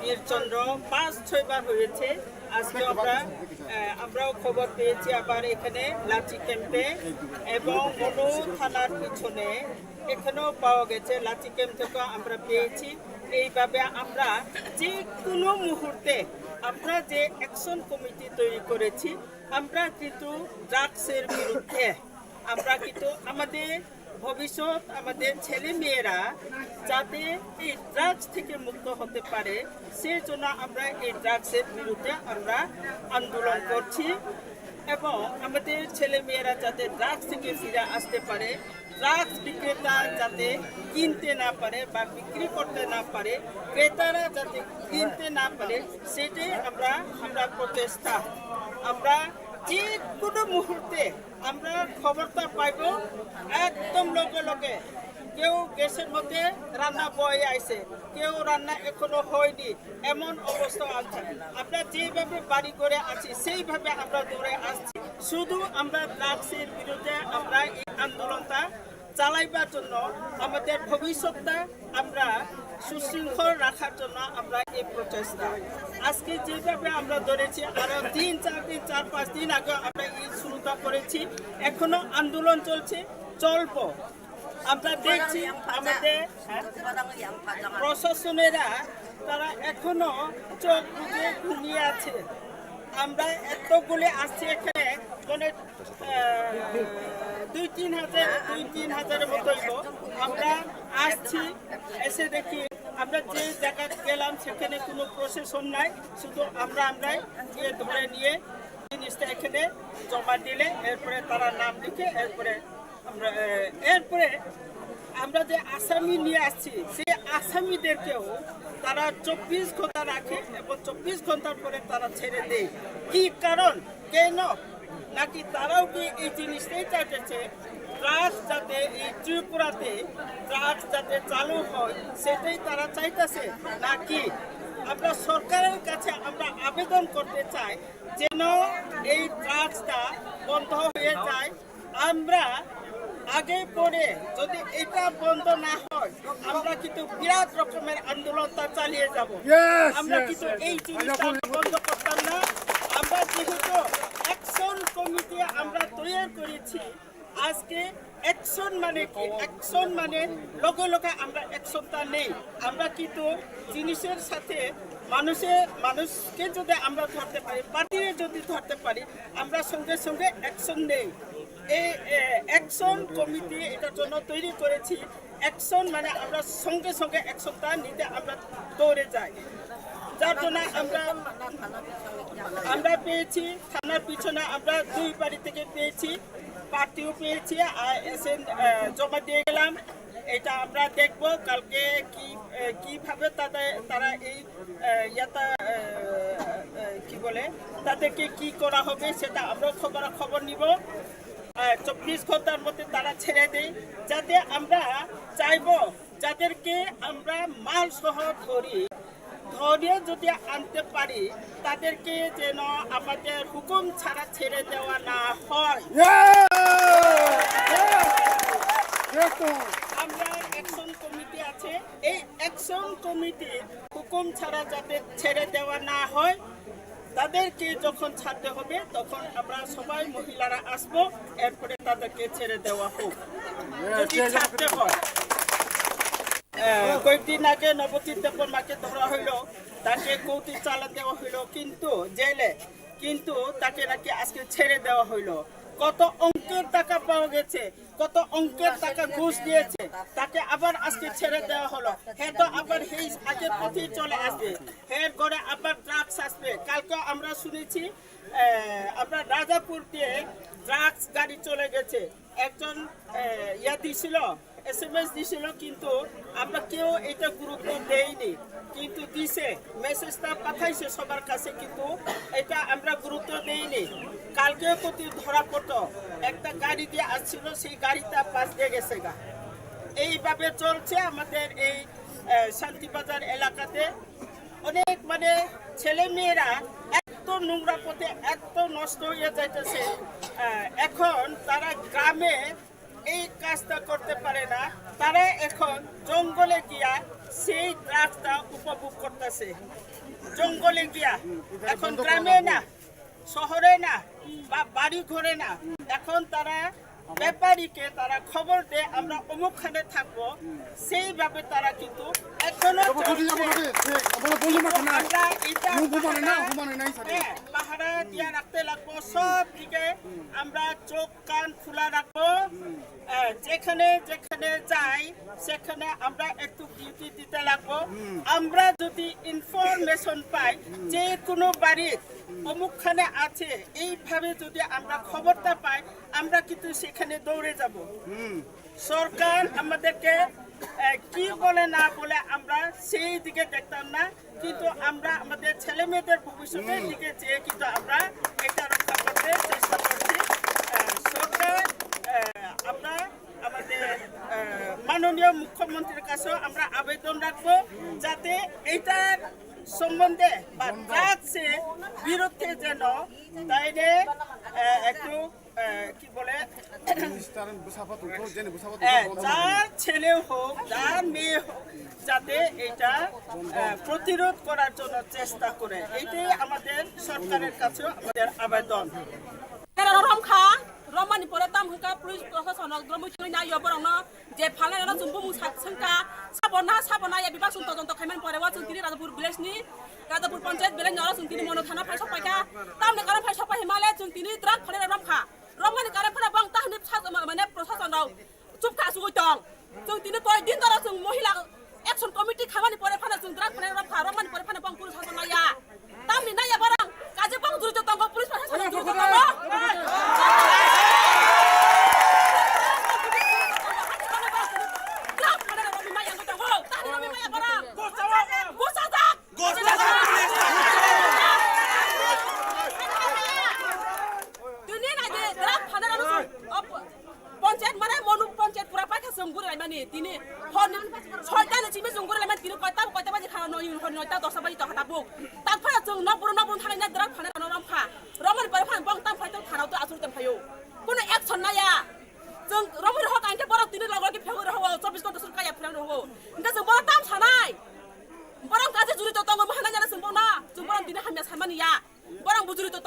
বীরচন্দ্র পাঁচ ছয়বার হয়েছে। আজকে আমরা আমরাও খবর পেয়েছি আবার এখানে লাচি ক্যাম্পে। এবং মনু থানার পিছনে এখানেও পাওয়া গেছে লাচি ক্যাম্প থেকেও আমরা পেয়েছি। এইভাবে আমরা যে কোনো মুহূর্তে আমরা যে অ্যাকশন কমিটি তৈরি করেছি আমরা কিন্তু ড্রাগসের বিরুদ্ধে আমরা কিন্তু আমাদের ভবিষ্যৎ আমাদের ছেলে মেয়েরা যাতে এই ড্রাগস থেকে মুক্ত হতে পারে সেই জন্য আমরা এই ড্রাগসের বিরুদ্ধে আমরা আন্দোলন করছি এবং আমাদের ছেলে মেয়েরা যাতে ড্রাগস থেকে ফিরে আসতে পারে ড্রাগস বিক্রেতা যাতে কিনতে না পারে বা বিক্রি করতে না পারে, ক্রেতারা যাতে কিনতে না পারে, সেটাই আমরা আমরা প্রচেষ্টা। আমরা যে কোনো মুহূর্তে আমরা খবরটা পাইব একদম লগে লগে কেউ গ্যাসের মধ্যে রান্না বয়ে আইছে, কেউ রান্না এখনও হয়নি, এমন অবস্থা আছে। আমরা যেভাবে বাড়ি করে আছি, সেইভাবে আমরা দৌড়ে আসছি। শুধু আমরা ড্রাগসের বিরুদ্ধে আমরা এই আন্দোলনটা চালাইবার জন্য আমাদের ভবিষ্যৎটা আমরা সুশৃঙ্খল রাখার জন্য আমরা এই প্রচেষ্টা। আজকে যেভাবে আমরা ধরেছি আরও তিন চার দিন চার পাঁচ দিন আগে আমরা এই শুরুটা করেছি। এখনও আন্দোলন চলছে চলবো। আমরা দেখছি আমাদের হ্যাঁ, প্রশাসনেরা তারা এখনও চোখ বুঝে ঘুমিয়ে আছে। আমরা এতগুলি আসছি এখানে মানে দুই তিন হাজার দুই তিন হাজারের মতো আমরা আসছি, এসে দেখি আমরা যে জায়গায় গেলাম, সেখানে কোনো প্রশাসন নাই। শুধু আমরা, আমরাই গিয়ে ধরে নিয়ে জিনিসটা এখানে জমা দিলে, এরপরে তারা নাম লিখে, এরপরে আমরা এরপরে আমরা যে আসামি নিয়ে আসছি, সেই আসামিদেরকেও তারা চব্বিশ ঘণ্টা রাখে এবং চব্বিশ ঘণ্টার পরে তারা ছেড়ে দেয়। কি কারণ? কেন? নাকি তারাও কি এই জিনিসটাই চাইতেছে? ড্রাগস যাতে এই ত্রিপুরাতে ড্রাগস যাতে চালু হয় সেটাই তারা চাইতেছে? নাকি আমরা সরকারের কাছে আমরা আবেদন করতে চাই যেন এই ড্রাগসটা বন্ধ হয়ে যায়? আমরা আগে পরে যদি এটা বন্ধ না হয় আমরা কিন্তু বিরাট রকমের আন্দোলনটা চালিয়ে যাব। আমরা কিন্তু এই জিনিসটা বন্ধ করতাম না। আমরা যেহেতু কমিটি আমরা তৈরি করেছি। আজকে অ্যাকশন মানে কি? অ্যাকশন মানে লগে লগে আমরা অ্যাকশনটা নেই। আমরা কিন্তু জিনিসের সাথে মানুষের মানুষকে যদি আমরা ধরতে পারি, পার্টিরে যদি ধরতে পারি, আমরা সঙ্গে সঙ্গে অ্যাকশন নেই। এই অ্যাকশন কমিটি এটার জন্য তৈরি করেছি। অ্যাকশন মানে আমরা সঙ্গে সঙ্গে অ্যাকশনটা নিতে আমরা দৌড়ে যাই। যার জন্য আমরা আমরা পেয়েছি, থানার পিছনে আমরা দুই বাড়ি থেকে পেয়েছি, পার্টিও পেয়েছি, আর এসে জমা দিয়ে গেলাম। এটা আমরা দেখব কালকে কি, কীভাবে তাদের, তারা এই ইয়াটা কি বলে, তাদেরকে কি করা হবে সেটা আমরা খবর খবর নিব। চব্বিশ ঘণ্টার মধ্যে তারা ছেড়ে দেয়। যাতে আমরা চাইব, যাদেরকে আমরা মাল সহ ধরি ধরে যদি আনতে পারি তাদেরকে যেন আমাদের হুকুম ছাড়া ছেড়ে দেওয়া না হয়। আমরা অ্যাকশন কমিটি আছে। এই অ্যাকশন কমিটির হুকুম ছাড়া যাতে ছেড়ে দেওয়া না হয় তাদেরকে যখন ছাড়তে হবে তখন আমরা সবাই মহিলারা আসব এরপরে তাদেরকে ছেড়ে দেওয়া হোক। যদি ছাড়তে হয়। কয়েকদিন আগে নবতীর দেবর মাকে ধরা হইল। তাকে কৌতুক চালা দেওয়া হইল, কিন্তু জেলে। কিন্তু তাকে নাকি আজকে ছেড়ে দেওয়া হইল। কত অঙ্কের টাকা পাওয়া গেছে, কত অঙ্কের টাকা ঘুষ দিয়েছে, তাকে আবার আজকে ছেড়ে দেওয়া হলো। হ্যাঁ তো আবার সেই আগে পথেই চলে আসবে। হ্যাঁ করে আবার ড্রাগস আসবে। কালকে আমরা শুনেছি আমরা রাজাপুর দিয়ে ড্রাগস গাড়ি চলে গেছে। একজন ইয়া দিছিল এস এম এস দিছিল কিন্তু আমরা কেউ এটা গুরুত্ব দেইনি কিন্তু দিছে মেসেজটা পাঠাইছে সবার কাছে কিন্তু এটা আমরা গুরুত্ব দেইনি। কালকে প্রতি ধরা পড়তো, একটা গাড়ি দিয়ে আসছিল সেই গাড়িটা পাশ দিয়ে গেছে গা। এইভাবে চলছে আমাদের এই শান্তিবাজার এলাকাতে। অনেক মানে ছেলে মেয়েরা এত নোংরা পথে এত নষ্ট হয়ে যাইতেছে। এখন তারা গ্রামে এই কাজটা করতে পারে না, তারা এখন জঙ্গলে গিয়া সেই ড্রাগসটা উপভোগ করতেছে। জঙ্গলে গিয়া, এখন গ্রামে না, শহরে না, বা বাড়ি ঘরে না, এখন তারা ব্যাপারীকে তারা খবর দেয় আমরা অমুকখানে থাকব। সেইভাবে তারা কিন্তু এখনও হ্যাঁ, পাহারা দিয়ে রাখতে লাগবো সব দিকে আমরা চোখ কান খোলা রাখব। যেখানে যেখানে যেখানে যাই সেখানে আমরা একটু ডিউটি দিতে লাগবো। আমরা যদি ইনফরমেশন পাই যে কোনো বাড়ির অমুকখানে আছে এইভাবে যদি আমরা খবরটা পাই আমরা কিন্তু সেখানে দৌড়ে যাব। সরকার আমাদেরকে কি বলে না বলে আমরা সেই দিকে দেখতাম না কিন্তু আমরা আমাদের ছেলে মেয়েদের ভবিষ্যতের দিকে চেয়ে কিন্তু আমরা এটা রক্ষা করতে চেষ্টা করছি। সরকার আমরা মাননীয় মুখ্যমন্ত্রীর কাছেও আমরা আবেদন রাখব যাতে এইটার সম্বন্ধে বা ড্রাগসের বিরুদ্ধে যেন তাইলে একটু কি বলে যার ছেলে হোক, যার মেয়ে হোক, যাতে এটা প্রতিরোধ করার জন্য চেষ্টা করে। এইটাই আমাদের সরকারের কাছেও আমাদের আবেদন। Romani pore tam hungka police prosecution nok dromu chuni na yo borong no je phale na sumbu mu sat sangka sabona sabona ya bibak sun tonton to khaiman pore wa sun tini radapur village ni radapur panchayat bele nyora sun tini mono thana phai sopai ka tam ne kara phai sopai himalaya sun tini drak phale rom kha romani kara phana bang ta ni sa mane prosecution rau chup kha su tong sun tini toy din dara sun mohila action committee khamani pore phana sun drak phale na rom kha romani pore phana bang police prosecution na ya tam ni na ya barang kaje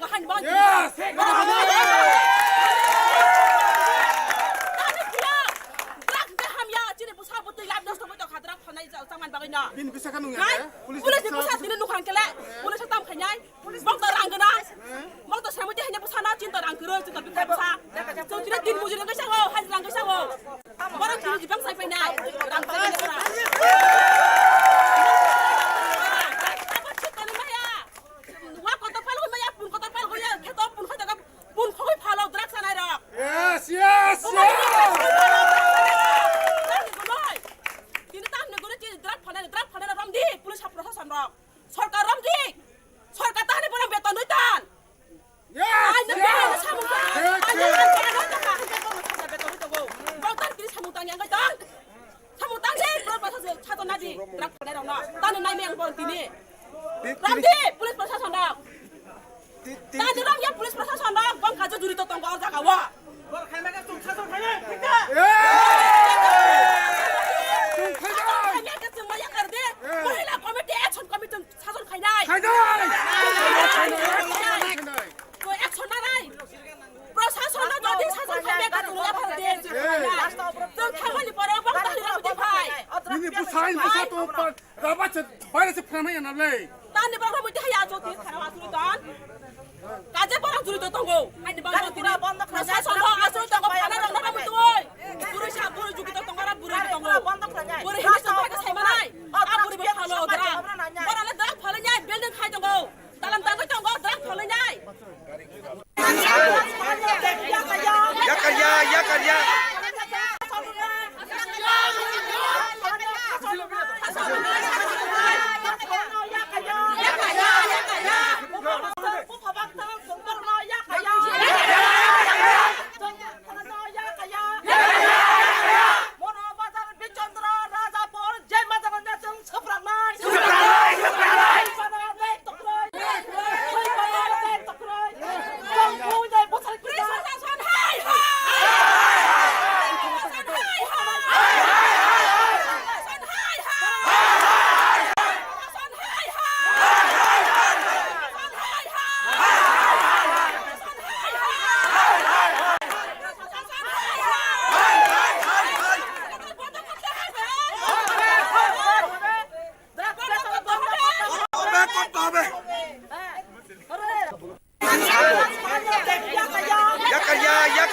거 한번 야, 세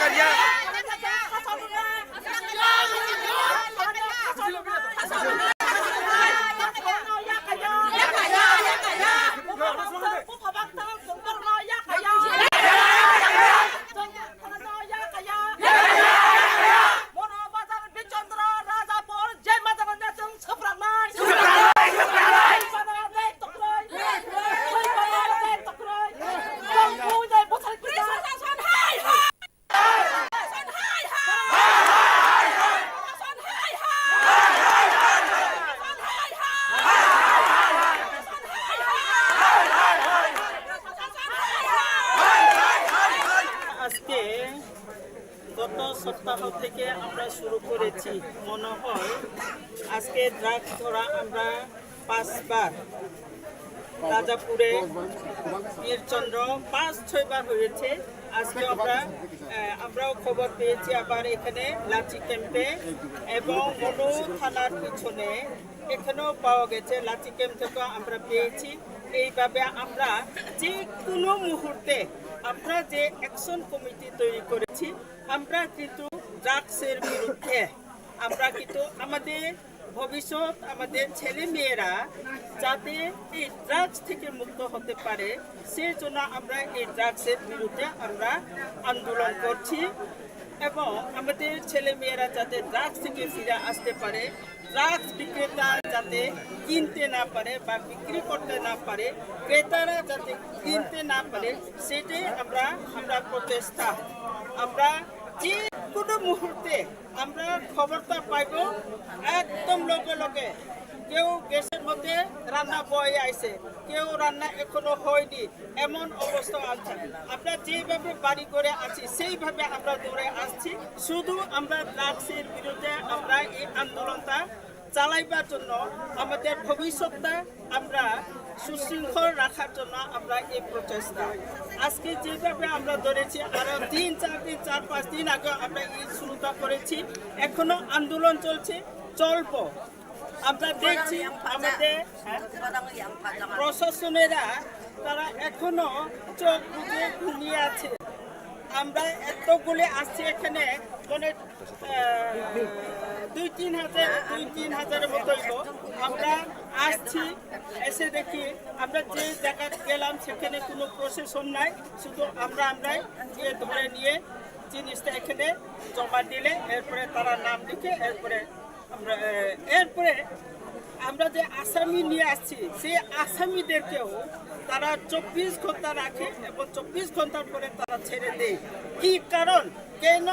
Victoria. থেকে আমরা শুরু করেছি, মনে হয়। আজকে drugs ধরা আমরা পাঁচবার। রাজাপুরে বীরচন্দ্র পাঁচ, ছয়বার হয়েছে। আজকে আমরা আমরাও খবর পেয়েছি আবার এখানে লাচি ক্যাম্পে। এবং মনু থানার পিছনে এখানেও পাওয়া গেছে লাচি ক্যাম্প থেকেও আমরা পেয়েছি। এইভাবে আমরা যে কোনো মুহূর্তে আমরা যে অ্যাকশন কমিটি তৈরি করেছি, আমরা কিন্তু ড্রাগসের বিরুদ্ধে। আমরা কিন্তু আমাদের ভবিষ্যৎ, আমাদের ছেলে মেয়েরা যাতে এই ড্রাগস থেকে মুক্ত হতে পারে সেই জন্য আমরা এই ড্রাগসের বিরুদ্ধে আমরা আন্দোলন করছি। এবং আমাদের ছেলে মেয়েরা যাতে ড্রাগস থেকে ফিরে আসতে পারে, ড্রাগস বিক্রেতা যাতে কিনতে না পারে বা বিক্রি করতে না পারে, ক্রেতারা যাতে কিনতে না পারে, সেটাই আমরা আমরা প্রচেষ্টা। আমরা যে কোনো মুহূর্তে আমরা খবরটা পাইব, একদম লগে লগে। কেউ গ্যাসের মধ্যে রান্না বয়ে আইছে, কেউ রান্না এখনও হয়নি, এমন অবস্থা আছে। আমরা যেভাবে বাড়ি করে আছি, সেইভাবে আমরা দৌড়ে আসছি। শুধু আমরা ড্রাগসের বিরুদ্ধে আমরা এই আন্দোলনটা চালাইবার জন্য আমাদের ভবিষ্যৎটা আমরা সুশৃঙ্খল রাখার জন্য আমরা এই প্রচেষ্টা। আজকে যেভাবে আমরা ধরেছি আরও তিন চার দিন চার পাঁচ দিন আগে আমরা এই শুরুটা করেছি। এখনও আন্দোলন চলছে চলবো। আমরা দেখছি আমাদের হ্যাঁ, প্রশাসনেরা তারা এখনও চোখ বুঝে ঘুমিয়ে আছে। আমরা এতগুলি আসছি এখানে মানে দুই তিন হাজার, দুই তিন হাজারের মতো হইব। আমরা আসছি, এসে দেখি আমরা যে জায়গায় গেলাম সেখানে কোনো প্রশাসন নাই, শুধু আমরা আমরাই গিয়ে ধরে নিয়ে জিনিসটা এখানে জমা দিলে এরপরে তারা নাম লিখে এরপরে আমরা এরপরে আমরা যে আসামি নিয়ে আসছি, সেই আসামিদেরকেও তারা চব্বিশ ঘণ্টা রাখে এবং চব্বিশ ঘণ্টার পরে তারা ছেড়ে দেয়। কি কারণ? কেন?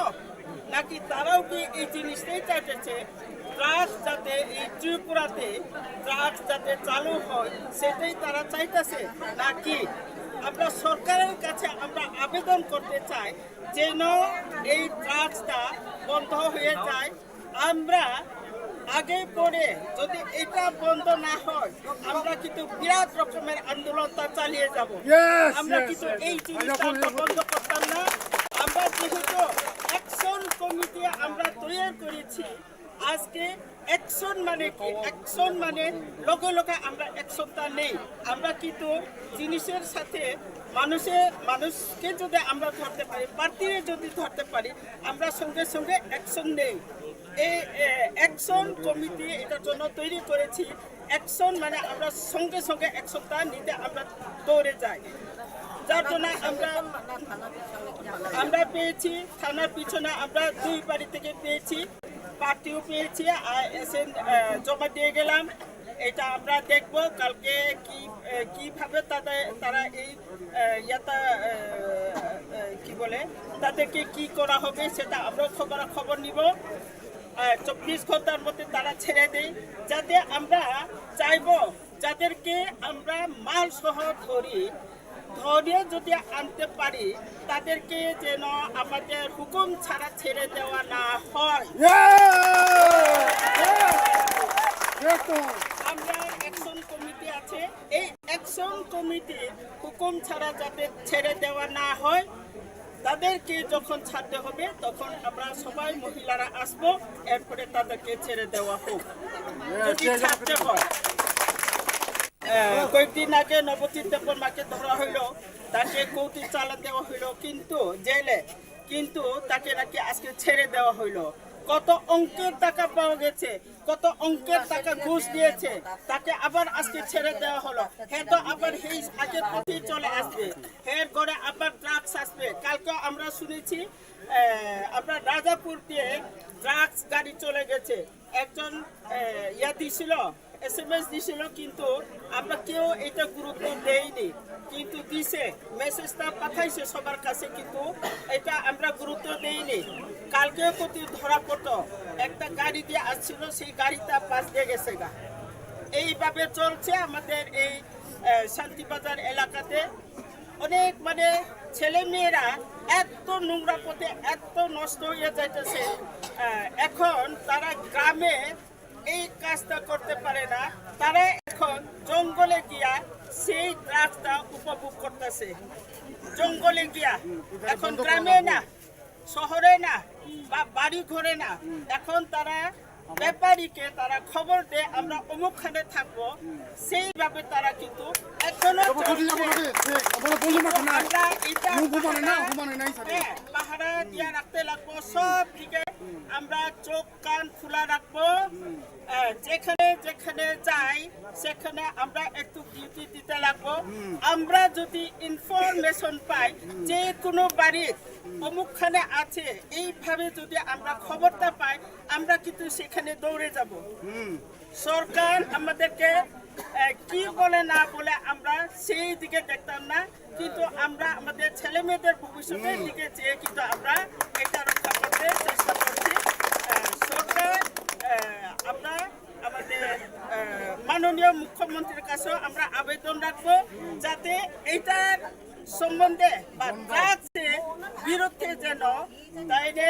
নাকি তারাও কি এই জিনিসটাই চাইতেছে? ড্রাগস যাতে এই ত্রিপুরাতে ড্রাগস যাতে চালু হয় সেটাই তারা চাইতেছে? নাকি আমরা সরকারের কাছে আমরা আবেদন করতে চাই যেন এই ড্রাগসটা বন্ধ হয়ে যায়? আমরা আগে পরে যদি এটা বন্ধ না হয় আমরা কিন্তু বিরাট রকমের আন্দোলনটা চালিয়ে যাব। আমরা কিন্তু এই জিনিসটা বন্ধ করতাম না। আমরা যেহেতু অ্যাকশন কমিটি আমরা তৈরি করেছি। আজকে অ্যাকশন মানে কি? অ্যাকশন মানে লগে লগে আমরা অ্যাকশনটা নেই। আমরা কিন্তু জিনিসের সাথে মানুষের মানুষকে যদি আমরা ধরতে পারি পার্টিরে যদি ধরতে পারি, আমরা সঙ্গে সঙ্গে অ্যাকশন নেই। এই অ্যাকশন কমিটি এটার জন্য তৈরি করেছি। অ্যাকশন মানে আমরা সঙ্গে সঙ্গে অ্যাকশনটা নিতে আমরা দৌড়ে যাই। যার জন্য আমরা আমরা পেয়েছি, থানার পিছনে আমরা দুই বাড়ি থেকে পেয়েছি, পার্টিও পেয়েছি, আর এসে জমা দিয়ে গেলাম। এটা আমরা দেখব কালকে কি কীভাবে তাদের, তারা এই ইয়াটা কি বলে, তাদেরকে কি করা হবে সেটা আমরা খবর খবর নিব চব্বিশ ঘণ্টার মধ্যে তারা ছেড়ে দেয়। যাতে আমরা চাইব, যাদেরকে আমরা মাল সহ ধরি ধরে যদি আনতে পারি, তাদেরকে যেন আমাদের হুকুম ছাড়া ছেড়ে দেওয়া না হয়। আমরা অ্যাকশন কমিটি আছে। এই অ্যাকশন কমিটির হুকুম ছাড়া যাতে ছেড়ে দেওয়া না হয়, তাদেরকে যখন ছাড়তে হবে, তখন আমরা সবাই মহিলারা আসব, এরপরে তাদেরকে ছেড়ে দেওয়া হোক। যদি ছাড়তে হয়। কয়েকদিন আগে নবতীর দেবর মাকে ধরা হইল, তাকে চালা দেওয়া হইল, কিন্তু জেলে, কিন্তু তাকে নাকি আজকে ছেড়ে দেওয়া হইল। কত অঙ্কের টাকা পাওয়া গেছে, কত অঙ্কের টাকা ঘুষ দিয়েছে, তাকে আবার আজকে ছেড়ে দেওয়া হলো। হ্যাঁ তো আবার সেই আগের পথেই চলে আসবে এর ঘরে আবার ড্রাগস আসবে। কালকে আমরা শুনেছি আমরা রাজাপুর দিয়ে ড্রাগস গাড়ি চলে গেছে। একজন ইয়া দিছিল এস এম এস দিছিল কিন্তু আমরা কেউ এটা গুরুত্ব দেইনি। কিন্তু দিছে মেসেজটা পাঠাইছে সবার কাছে কিন্তু এটা আমরা গুরুত্ব দেইনি। কালকে প্রতি ধরা পড়তো, একটা গাড়ি দিয়ে আসছিল সেই গাড়িটা পাশ দিয়ে গেছে গা। এইভাবে চলছে আমাদের এই শান্তিবাজার এলাকাতে। অনেক মানে ছেলে মেয়েরা এত নোংরা পথে এত নষ্ট হয়ে যাইতেছে। এখন তারা গ্রামে এই কাজটা করতে পারে না। তারা এখন জঙ্গলে গিয়া সেই ড্রাফটা উপভোগ করতেছে। জঙ্গলে গিয়া। এখন গ্রামে না শহরে না বা বাড়ি ঘরে না এখন তারা ব্যাপারীকে তারা খবর দেয় আমরা অমুকখানে থাকব। সেইভাবে তারা কিন্তু এখনও হ্যাঁ, পাহারা দিয়া রাখতে লাগবো সব দিকে আমরা চোখ, কান খোলা রাখব। যেখানে যেখানে যাই, সেখানে আমরা একটু ডিউটি দিতে লাগবো। আমরা যদি ইনফরমেশন পাই, যে কোনো বাড়ির অমুকখানে আছে, এইভাবে যদি আমরা খবরটা পাই, আমরা কিন্তু সেখানে দৌড়ে যাব। সরকার আমাদেরকে কি বলে না বলে আমরা সেই দিকে দেখতাম না, কিন্তু আমরা আমাদের ছেলে মেয়েদের ভবিষ্যতের দিকে চেয়ে কিন্তু আমরা এটা রক্ষা চেষ্টা করছি সরকার আমরা আমাদের মাননীয় মুখ্যমন্ত্রীর কাছেও আমরা আবেদন রাখব যাতে এইটার সম্বন্ধে বা বিরুদ্ধে যেন তাইলে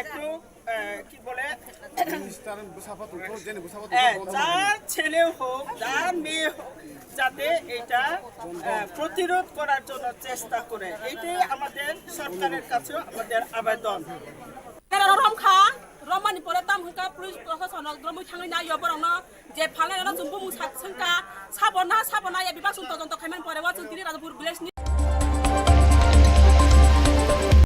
একটু কি বলে যার ছেলে হোক যার মেয়ে হোক যাতে এটা প্রতিরোধ করার জন্য চেষ্টা করে এটাই আমাদের সরকারের কাছে আমাদের আবেদন না যে ফালে জুম্বু মুসাক সাবনা সাবনা এবার বিভাগ সুন্ত খাইমান পরে ওয়া রাজপুর ভিলেজ